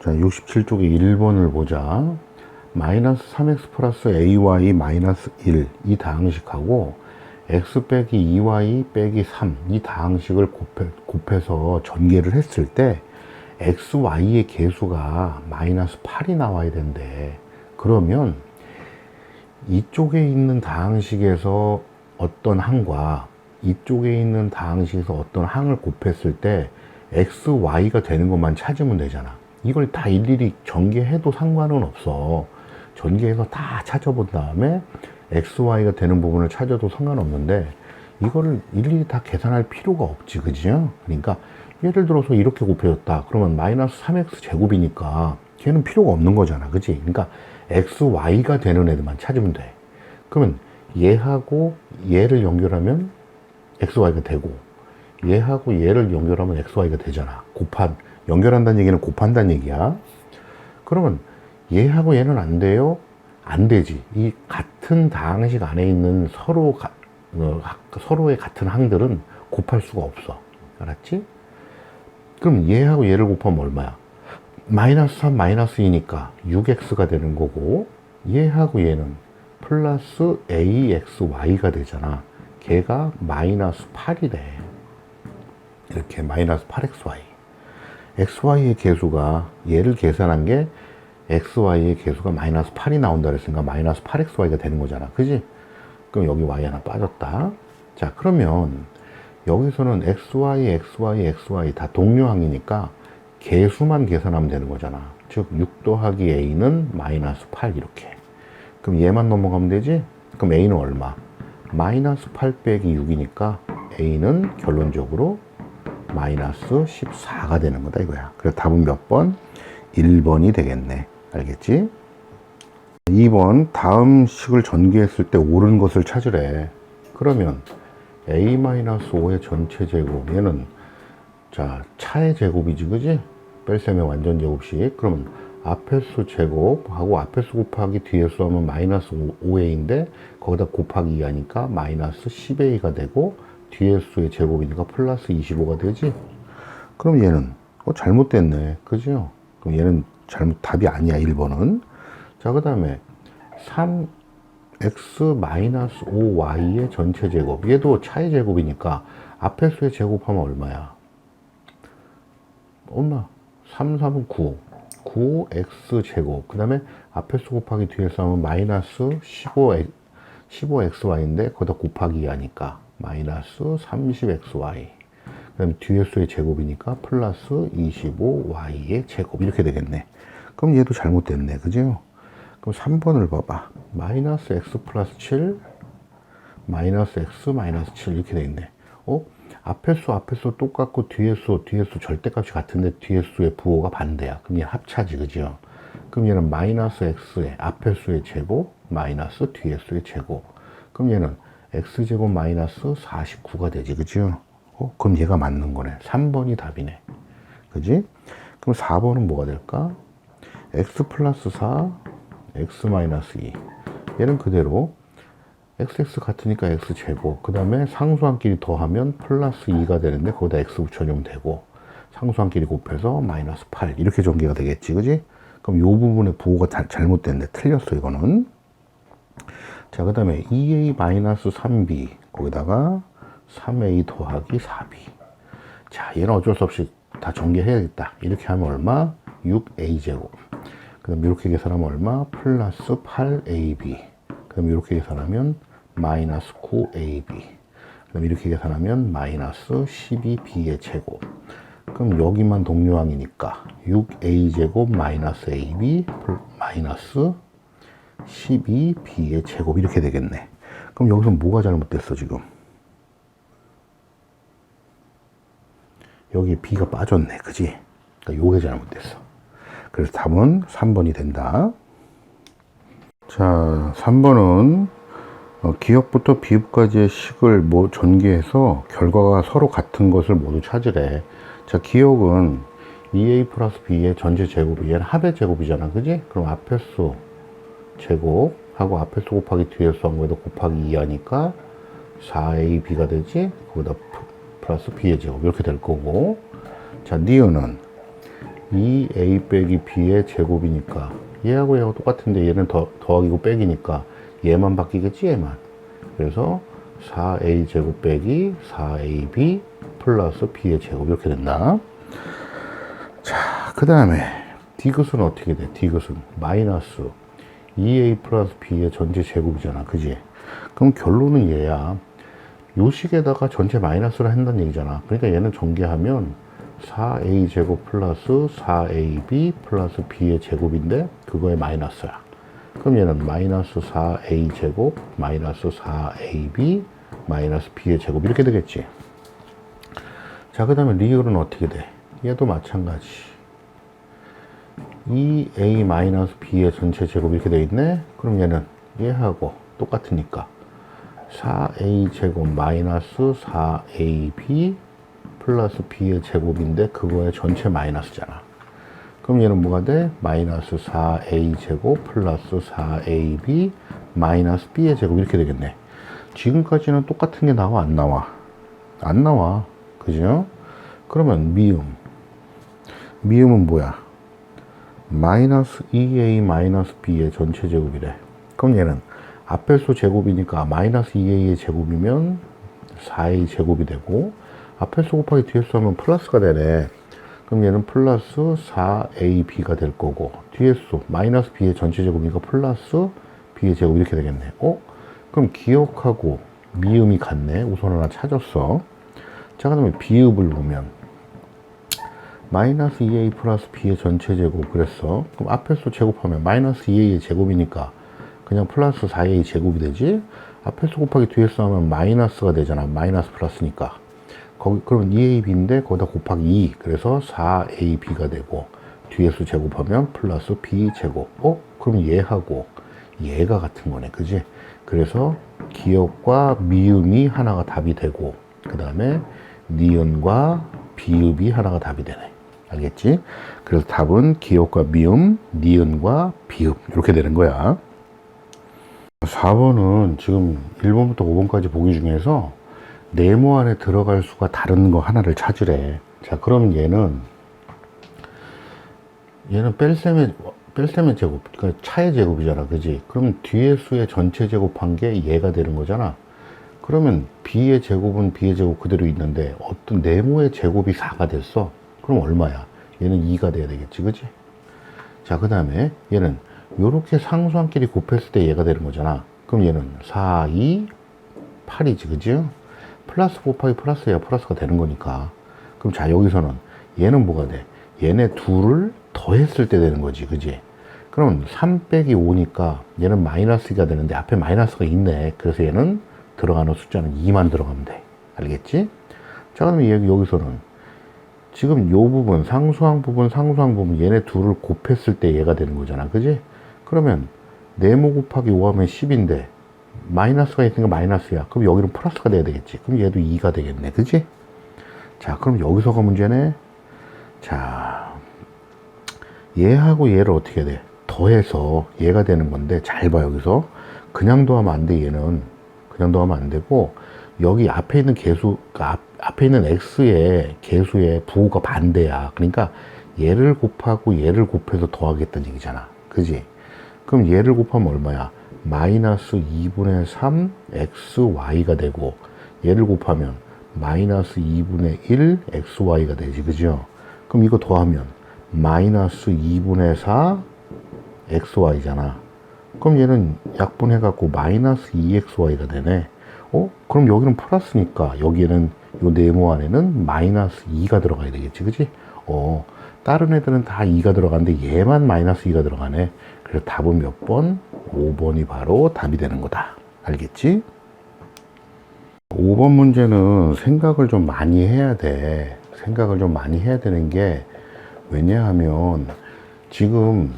자, 67쪽에 1번을 보자. 마이너스 3x 플러스 ay 마이너스 1. 이 다항식하고 x 빼기 2y 빼기 3. 이 다항식을 곱해, 곱해서 전개를 했을 때 x, y의 개수가 마이너스 8이 나와야 된대. 그러면 이쪽에 있는 다항식에서 어떤 항과 이쪽에 있는 다항식에서 어떤 항을 곱했을 때 x, y가 되는 것만 찾으면 되잖아. 이걸 다 일일이 전개해도 상관은 없어. 전개해서 다 찾아본 다음에 x, y가 되는 부분을 찾아도 상관없는데 이거를 일일이 다 계산할 필요가 없지, 그죠? 그러니까 예를 들어서 이렇게 곱해졌다. 그러면 마이너스 3x 제곱이니까 걔는 필요가 없는 거잖아, 그지? 그러니까 x, y가 되는 애들만 찾으면 돼. 그러면 얘하고 얘를 연결하면 x, y가 되고 얘하고 얘를 연결하면 x, y가 되잖아. 곱한 연결한다는 얘기는 곱한다는 얘기야. 그러면 얘하고 얘는 안 돼요? 안 되지. 이 같은 다항식 안에 있는 서로 가- 어, 가- 서로의 같은 항들은 곱할 수가 없어. 알았지? 그럼 얘하고 얘를 곱하면 얼마야? 마이너스 3 마이너스 2니까 6x가 되는 거고 얘하고 얘는 플러스 axy가 되잖아. 걔가 마이너스 8이래. 이렇게 마이너스 8xy. Xy의 개수가 얘를 계산한 게 xy의 개수가 마이너스 8이 나온다 그랬으니까 마이너스 8xy가 되는 거잖아. 그지? 그럼 여기 y 하나 빠졌다. 자, 그러면 여기서는 xy, xy, xy 다 동료항이니까 개수만 계산하면 되는 거잖아. 즉, 6 더하기 a는 마이너스 8 이렇게. 그럼 얘만 넘어가면 되지? 그럼 a는 얼마? 마이너스 8 빼기 6이니까 a는 결론적으로 마이너스 14가 되는 거다 이거야. 그래서 답은 몇 번? 1번이 되겠네. 알겠지? 2번 다음 식을 전개했을 때 옳은 것을 찾으래. 그러면 a-5의 전체 제곱 얘는 자 차의 제곱이지 그지? 뺄셈의 완전 제곱식 그러면 앞에 수 제곱하고 앞에 수 곱하기 뒤에 수 하면 마이너스 5a인데 거기다 곱하기 2 하니까 마이너스 10a가 되고 뒤에 수의 제곱이니까 플러스 25가 되지? 그럼 얘는 어, 잘못됐네 그죠? 그럼 얘는 잘못 답이 아니야 1번은 자 그 다음에 3x-5y의 전체 제곱 얘도 차의 제곱이니까 앞에 수의 제곱하면 얼마야? 엄마 3, 3은 9 9x 제곱 그 다음에 앞에 수 곱하기 뒤에 수 하면 마이너스 15 15xy인데 거기다 곱하기 2하니까 마이너스 30xy 그 다음에 수의 제곱이니까 플러스 25y의 제곱. 이렇게 되겠네. 그럼 얘도 잘못됐네. 그죠? 그럼 3번을 봐봐. 마이너스 x 플러스 7 마이너스 x 마이너스 7 이렇게 돼 있네. 어? 앞에 수 앞에 수 똑같고 뒤에 수 뒤에 수 절대값이 같은데 뒤에 수의 부호가 반대야. 그럼 얘 합차지. 그죠? 그럼 얘는 마이너스 x의 앞에 수의 제곱 마이너스 뒤에 수의 제곱. 그럼 얘는 x제곱 마이너스 49가 되지 그죠 어? 그럼 얘가 맞는 거네. 3번이 답이네. 그지 그럼 4번은 뭐가 될까? X 플러스 4 x 마이너스 2 얘는 그대로 xx 같으니까 x 제곱. 그 다음에 상수항끼리 더하면 플러스 2가 되는데 거기다 x 붙여주면 되고 상수항끼리 곱해서 마이너스 8 이렇게 전개가 되겠지 그지 그럼 요 부분의 부호가 다 잘못됐네. 틀렸어 이거는 자 그 다음에 2a 마이너스 3b 거기다가 3a 더하기 4b 자 얘는 어쩔 수 없이 다 전개해야겠다. 이렇게 하면 얼마? 6a 제곱 그 다음 이렇게 계산하면 얼마? 플러스 8ab 그 다음 이렇게 계산하면 마이너스 9ab 그 다음 이렇게 계산하면 마이너스 12b의 제곱. 그럼 여기만 동료항이니까 6a 제곱 마이너스 ab 플- 마이너스 12b의 제곱. 이렇게 되겠네. 그럼 여기서 뭐가 잘못됐어 지금? 여기 b가 빠졌네. 그지? 그러니까 요게 잘못됐어. 그래서 답은 3번이 된다. 자 3번은 어, 기역부터 비읍까지의 식을 뭐 전개해서 결과가 서로 같은 것을 모두 찾으래. 자, 기역은 2a 플러스 b의 전체 제곱이 얘는 합의 제곱이잖아. 그지? 그럼 앞에 수 제곱 하고 앞에 수 곱하기 뒤에 수한 거에다 곱하기 2 하니까 4ab가 되지? 거기다 프- 플러스 b의 제곱. 이렇게 될 거고. 자, 니은은 2a 빼기 b의 제곱이니까 얘하고 얘하고 똑같은데 얘는 더, 더하기고 빼기니까 얘만 바뀌겠지 얘만. 그래서 4a 제곱 빼기 4ab 플러스 b의 제곱. 이렇게 된다. 자 그 다음에 디귿은 어떻게 돼? 디귿은 마이너스 2a 플러스 b의 전체 제곱이잖아 그지 그럼 결론은 얘야 요 식에다가 전체 마이너스를 한다는 얘기잖아 그러니까 얘는 전개하면 4a 제곱 플러스 4ab 플러스 b의 제곱인데 그거의 마이너스야. 그럼 얘는 마이너스 4a 제곱 마이너스 4ab 마이너스 b의 제곱 이렇게 되겠지. 자, 그 다음에 리을은 어떻게 돼? 얘도 마찬가지. 2a 마이너스 b의 전체 제곱 이렇게 돼 있네? 그럼 얘는 얘하고 똑같으니까 4a 제곱 마이너스 4ab 플러스 b의 제곱인데 그거의 전체 마이너스잖아. 그럼 얘는 뭐가 돼? 마이너스 4a 제곱 플러스 4ab 마이너스 b의 제곱 이렇게 되겠네. 지금까지는 똑같은 게 나와 안 나와? 안 나와. 그죠? 그러면 미음. 미음은 뭐야? 마이너스 2a 마이너스 b의 전체 제곱이래. 그럼 얘는 앞에 수 제곱이니까 마이너스 2a의 제곱이면 4a 제곱이 되고 앞에 수 곱하기 뒤에 수 하면 플러스가 되네. 그럼 얘는 플러스 4ab가 될 거고 뒤에 수 마이너스 b의 전체 제곱이니까 플러스 b의 제곱 이렇게 되겠네. 어? 그럼 기억하고 미음이 같네. 우선 하나 찾았어. 자, 그다음에 비읍을 보면 마이너스 2a 플러스 b의 전체 제곱 그랬어. 그럼 앞에 수 제곱하면 마이너스 2a의 제곱이니까 그냥 플러스 4a 제곱이 되지. 앞에 수 곱하기 뒤에 수 하면 마이너스가 되잖아. 마이너스 플러스니까. 거기 그럼 2ab인데 거기다 곱하기 2 그래서 4ab가 되고 뒤에 수 제곱하면 플러스 b 제곱 어 그럼 얘하고 얘가 같은 거네 그지 그래서 기억과 미음이 하나가 답이 되고 그 다음에 니은과 비읍이 하나가 답이 되네 알겠지 그래서 답은 기억과 미음 니은과 비읍 이렇게 되는 거야 4번은 지금 1번부터 5번까지 보기 중에서 네모 안에 들어갈 수가 다른 거 하나를 찾으래. 자, 그러면 얘는, 얘는 뺄셈의, 뺄셈의 제곱, 그러니까 차의 제곱이잖아. 그지? 그럼 뒤에 수의 전체 제곱한 게 얘가 되는 거잖아. 그러면 b의 제곱은 b의 제곱 그대로 있는데 어떤 네모의 제곱이 4가 됐어. 그럼 얼마야? 얘는 2가 돼야 되겠지. 그지? 자, 그 다음에 얘는 요렇게 상수함끼리 곱했을 때 얘가 되는 거잖아. 그럼 얘는 4, 2, 8이지. 그지? 플러스 곱하기 플러스야 플러스가 되는 거니까. 그럼 자, 여기서는 얘는 뭐가 돼? 얘네 둘을 더했을 때 되는 거지. 그지? 그럼 3 빼기 5니까 얘는 마이너스가 되는데 앞에 마이너스가 있네. 그래서 얘는 들어가는 숫자는 2만 들어가면 돼. 알겠지? 자, 그러면 여기, 여기서는 지금 요 부분, 상수항 부분, 상수항 부분, 얘네 둘을 곱했을 때 얘가 되는 거잖아. 그지? 그러면 네모 곱하기 5 하면 10인데 마이너스가 있으니까 마이너스야. 그럼 여기는 플러스가 돼야 되겠지. 그럼 얘도 2가 되겠네. 그지? 자, 그럼 여기서가 문제네. 자, 얘하고 얘를 어떻게 돼? 더해서 얘가 되는 건데, 잘 봐, 여기서. 그냥 더하면 안 돼, 얘는. 그냥 더하면 안 되고, 여기 앞에 있는 개수, 그러니까 앞, 앞에 있는 x의 개수의 부호가 반대야. 그러니까 얘를 곱하고 얘를 곱해서 더하겠다는 얘기잖아. 그지? 그럼 얘를 곱하면 얼마야? 마이너스 2분의 3 xy가 되고 얘를 곱하면 마이너스 2분의 1 xy가 되지 그죠 그럼 이거 더하면 마이너스 2분의 4 xy잖아 그럼 얘는 약분해 갖고 마이너스 2xy가 되네 어 그럼 여기는 플러스니까 여기에는 요 네모 안에는 마이너스 2가 들어가야 되겠지 그지 어 다른 애들은 다 2가 들어가는데 얘만 마이너스 2가 들어가네 그래서 답은 몇 번? 5번이 바로 답이 되는 거다. 알겠지? 5번 문제는 생각을 좀 많이 해야 돼. 생각을 좀 많이 해야 되는 게 왜냐하면 지금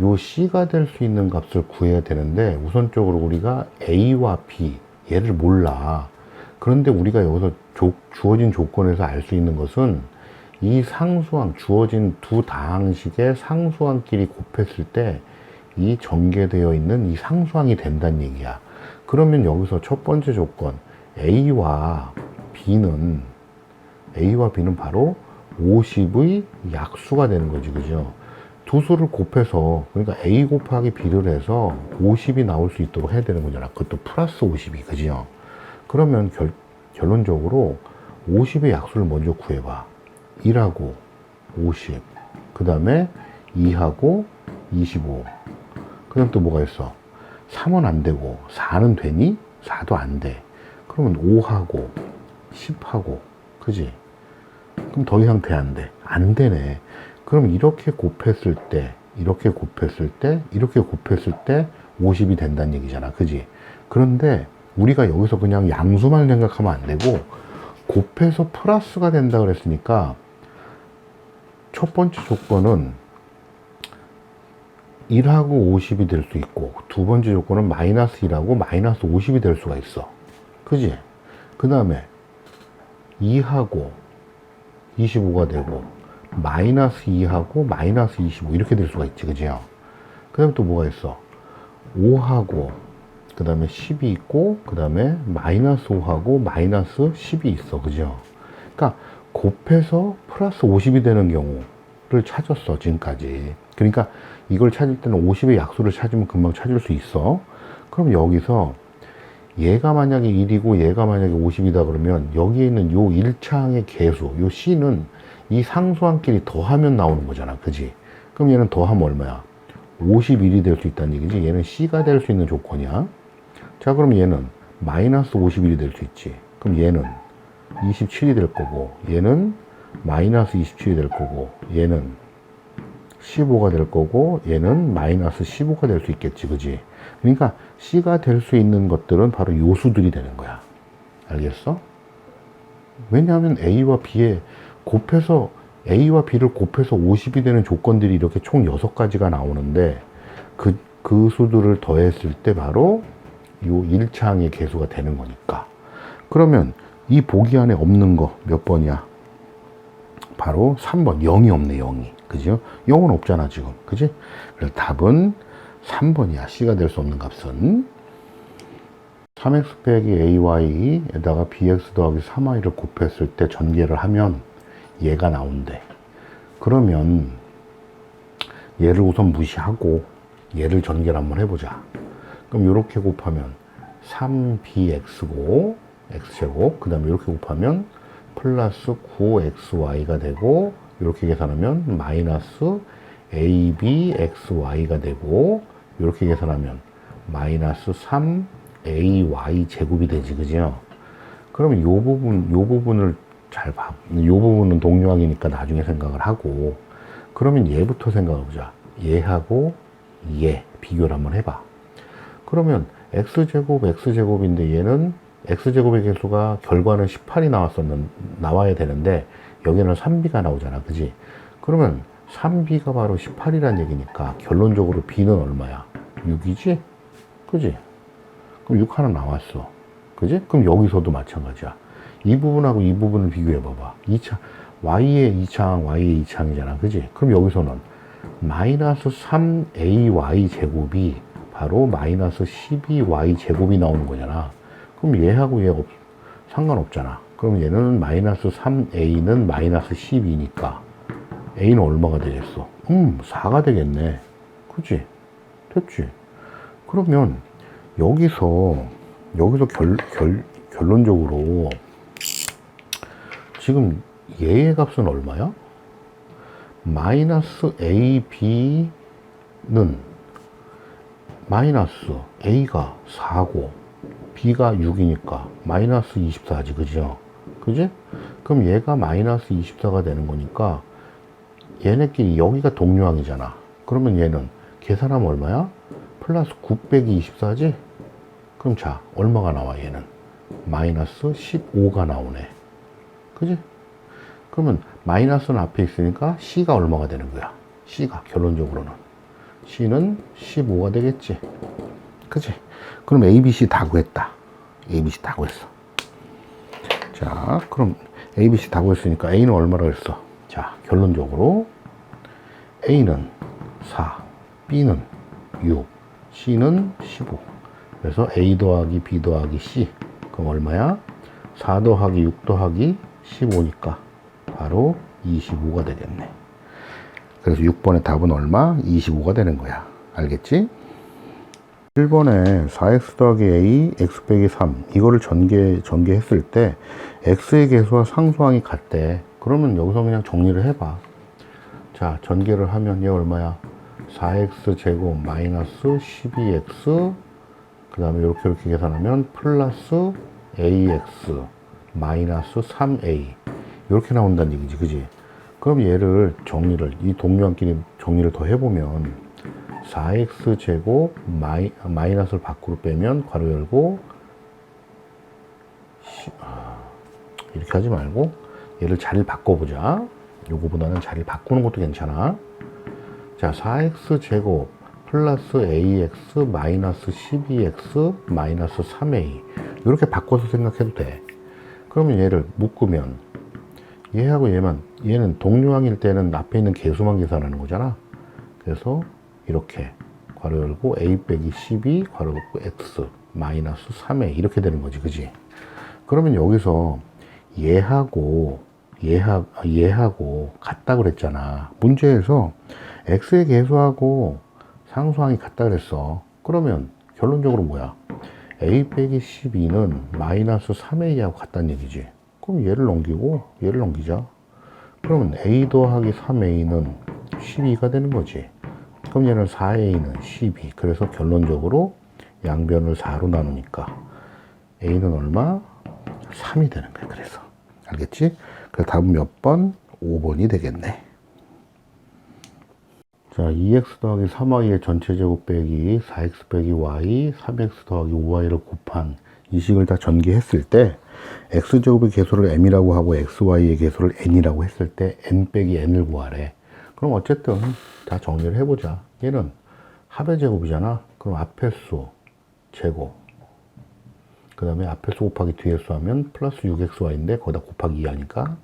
요 C가 될 수 있는 값을 구해야 되는데 우선적으로 우리가 A와 B 얘를 몰라. 그런데 우리가 여기서 조, 주어진 조건에서 알 수 있는 것은 이 상수항, 주어진 두 다항식의 상수항끼리 곱했을 때 이 전개되어 있는 이 상수항이 된다는 얘기야. 그러면 여기서 첫 번째 조건 A와 B는 A와 B는 바로 50의 약수가 되는 거지, 그죠? 두 수를 곱해서, 그러니까 A 곱하기 B를 해서 50이 나올 수 있도록 해야 되는 거잖아. 그것도 플러스 50이, 그죠? 그러면 결, 결론적으로 50의 약수를 먼저 구해봐. 1하고 50. 그 다음에 2하고 25. 그 다음 또 뭐가 있어? 3은 안 되고, 4는 되니? 4도 안 돼. 그러면 5하고, 10하고, 그지? 그럼 더 이상 돼, 안 돼? 안 되네. 그럼 이렇게 곱했을 때, 이렇게 곱했을 때, 이렇게 곱했을 때 50이 된다는 얘기잖아. 그지? 그런데 우리가 여기서 그냥 양수만 생각하면 안 되고, 곱해서 플러스가 된다 그랬으니까, 첫 번째 조건은 1하고 50이 될 수 있고, 두 번째 조건은 마이너스 1하고 마이너스 50이 될 수가 있어. 그지? 그 다음에 2하고 25가 되고, 마이너스 2하고 마이너스 25 이렇게 될 수가 있지. 그지요? 그 다음에 또 뭐가 있어? 5하고, 그 다음에 10이 있고, 그 다음에 마이너스 5하고 마이너스 10이 있어. 그죠? 그러니까 곱해서 플러스 50이 되는 경우를 찾았어. 지금까지. 그러니까 이걸 찾을 때는 50의 약수를 찾으면 금방 찾을 수 있어. 그럼 여기서 얘가 만약에 1이고 얘가 만약에 50이다 그러면 여기에 있는 요 1창의 개수, 요 C는 이 상수함끼리 더하면 나오는 거잖아. 그지? 그럼 얘는 더하면 얼마야? 51이 될 수 있다는 얘기지. 얘는 C가 될 수 있는 조건이야. 자, 그럼 얘는 마이너스 51이 될 수 있지. 그럼 얘는 27이 될 거고, 얘는 마이너스 27이 될 거고, 얘는 15가 될 거고, 얘는 마이너스 15가 될 수 있겠지. 그지? 그러니까 C가 될 수 있는 것들은 바로 요수들이 되는 거야. 알겠어? 왜냐하면 A와 B에 곱해서 A와 B를 곱해서 50이 되는 조건들이 이렇게 총 6가지가 나오는데 그, 그 수들을 더했을 때 바로 요 1창의 개수가 되는 거니까. 그러면 이 보기 안에 없는 거 몇 번이야? 바로 3번. 0이 없네, 0이. 그죠? 0은 없잖아, 지금. 그지? 그래서 답은 3번이야. C가 될 수 없는 값은. 3x 빼기 ay에다가 bx 더하기 3y를 곱했을 때 전개를 하면 얘가 나온대. 그러면 얘를 우선 무시하고 얘를 전개를 한번 해보자. 그럼 이렇게 곱하면 3bx고 x제곱 그 다음에 이렇게 곱하면 플러스 9xy가 되고 이렇게 계산하면 마이너스 abxy가 되고 이렇게 계산하면 마이너스 3ay 제곱이 되지 그죠? 그러면 요 부분 요 부분을 잘 봐. 요 부분은 동요항이니까 나중에 생각을 하고 그러면 얘부터 생각해보자. 얘하고 얘 비교를 한번 해봐. 그러면 x제곱 x제곱인데 얘는 x제곱의 개수가 결과는 18이 나왔었는 나와야 되는데 여기는 3b가 나오잖아. 그지? 그러면 3b가 바로 18이란 얘기니까 결론적으로 b는 얼마야? 6이지? 그지? 그럼 6 하나 나왔어. 그지? 그럼 여기서도 마찬가지야. 이 부분하고 이 부분을 비교해 봐봐. 2창, y의 2창, y의 2창이잖아. 그지? 그럼 여기서는 마이너스 3ay 제곱이 바로 마이너스 12y 제곱이 나오는 거잖아. 그럼 얘하고 얘 없, 상관없잖아. 그럼 얘는 마이너스 3a는 마이너스 12니까 a는 얼마가 되겠어? 음, 4가 되겠네. 그지? 됐지? 그러면 여기서, 여기서 결, 결, 결론적으로 지금 얘의 값은 얼마야? 마이너스 ab는 마이너스 a가 4고 b가 6이니까 마이너스 24지 그죠? 그지? 그럼 얘가 마이너스 24가 되는 거니까 얘네끼리 여기가 동류항이잖아 그러면 얘는 계산하면 얼마야? 플러스 9 빼기 24지? 그럼 자 얼마가 나와 얘는? 마이너스 15가 나오네 그지? 그러면 마이너스는 앞에 있으니까 C가 얼마가 되는 거야? C가 결론적으로는 C는 15가 되겠지. 그지? 그럼 A, B, C 다 구했다. A, B, C 다 구했어. 자, 그럼 A, B, C 다 구했으니까 A는 얼마라고 했어? 자, 결론적으로 A는 4, B는 6, C는 15. 그래서 A 더하기 B 더하기 C. 그럼 얼마야? 4 더하기 6 더하기 15니까 바로 25가 되겠네. 그래서 6번의 답은 얼마? 25가 되는 거야. 알겠지? 1번에 4x 더하기 a, x 빼기 3 이거를 전개, 전개했을 때 x의 개수와 상수항이 같대. 그러면 여기서 그냥 정리를 해봐. 자, 전개를 하면 얘 얼마야? 4x 제곱 마이너스 12x 그 다음에 이렇게 이렇게 계산하면 플러스 ax 마이너스 3a 이렇게 나온다는 얘기지 그지? 그럼 얘를 정리를 이 동료한끼리 정리를 더 해보면 4x 제곱 마이, 마이너스를 밖으로 빼면 괄호 열고 시- 아, 이렇게 하지 말고 얘를 자리를 바꿔보자. 요거보다는 자리를 바꾸는 것도 괜찮아. 자 4x 제곱 플러스 ax 마이너스 12x 마이너스 3a 이렇게 바꿔서 생각해도 돼 그러면 얘를 묶으면 얘하고 얘만 얘는 동류항일 때는 앞에 있는 개수만 계산하는 거잖아. 그래서 이렇게 괄호 열고 a 빼기 12 괄호 열고 x 마이너스 3a 이렇게 되는 거지 그지? 그러면 여기서 얘하고 얘하, 얘하고 같다 그랬잖아. 문제에서 x의 개수하고 상수항이 같다 그랬어. 그러면 결론적으로 뭐야 a 빼기 12는 마이너스 3a하고 같다는 얘기지 그럼 얘를 넘기고 얘를 넘기자 그러면 a 더하기 3a는 12가 되는 거지 그럼 얘는 4a는 12 그래서 결론적으로 양변을 4로 나누니까 a는 얼마? 3이 되는 거야 그래서 알겠지? 그래서 몇 번? 5번이 되겠네 자, 2x 더하기 3y의 전체 제곱 빼기 4x 빼기 y, 3x 더하기 5y를 곱한 이 식을 다 전개했을 때 x제곱의 개수를 m이라고 하고 xy의 개수를 n이라고 했을 때 n 빼기 n을 구하래. 그럼 어쨌든 다 정리를 해보자. 얘는 합의 제곱이잖아. 그럼 앞의 수 제곱 그 다음에 앞에 수 곱하기 뒤에 수 하면 플러스 6xy인데 거기다 곱하기 2 하니까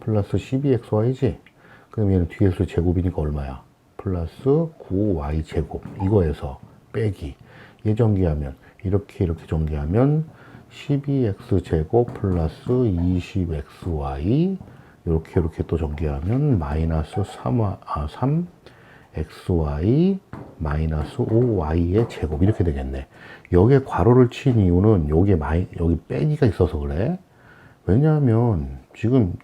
플러스 12xy지. 그럼 얘는 뒤에 수 제곱이니까 얼마야? 플러스 9y 제곱. 이거에서 빼기. 얘 전개하면 이렇게 이렇게 전개하면 12x 제곱 플러스 20xy 이렇게 이렇게 또 전개하면 마이너스 3, 아, 3xy 마이너스 5y의 제곱. 이렇게 되겠네. 여기에 괄호를 친 이유는 여기에 마이, 여기 빼기가 있어서 그래. 왜냐하면 지금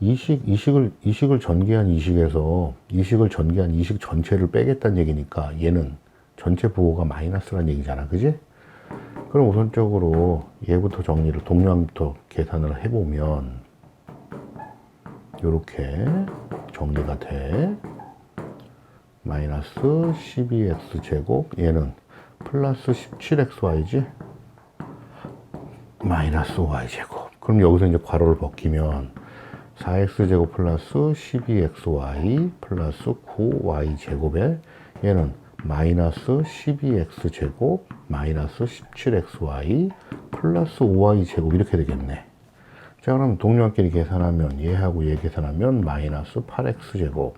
이식, 이식을, 이식을 전개한 이식에서 이식을 전개한 이식 전체를 빼겠다는 얘기니까 얘는 전체 부호가 마이너스라는 얘기잖아. 그지? 그럼 우선적으로 얘부터 정리를, 동량부터 계산을 해보면 요렇게 정리가 돼. 마이너스 12x 제곱, 얘는 플러스 17xy지? 마이너스 y 제곱. 그럼 여기서 이제 괄호를 벗기면 4x제곱 플러스 12xy 플러스 9y 제곱에 얘는 마이너스 12x제곱 마이너스 17xy 플러스 5y 제곱 이렇게 되겠네. 자 그럼 동료끼리 계산하면 얘하고 얘 계산하면 마이너스 8x제곱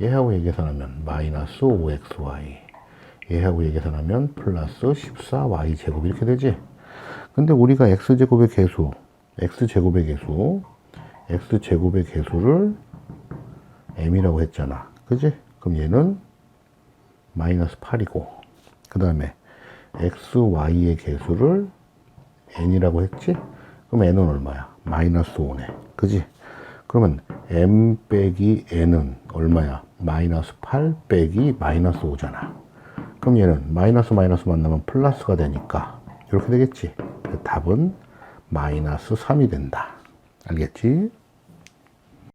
얘하고 얘 계산하면 마이너스 5xy 얘하고 얘 계산하면 플러스 14y 제곱 이렇게 되지. 근데 우리가 x제곱의 개수 x제곱의 개수 x제곱의 개수를 m이라고 했잖아. 그지? 그럼 얘는 마이너스 8이고, 그 다음에 xy의 개수를 n이라고 했지? 그럼 n은 얼마야? 마이너스 5네. 그지? 그러면 m 빼기 n은 얼마야? 마이너스 8 빼기 마이너스 5잖아. 그럼 얘는 마이너스 마이너스 만나면 플러스가 되니까 이렇게 되겠지? 그래서 답은 마이너스 3이 된다. 알겠지?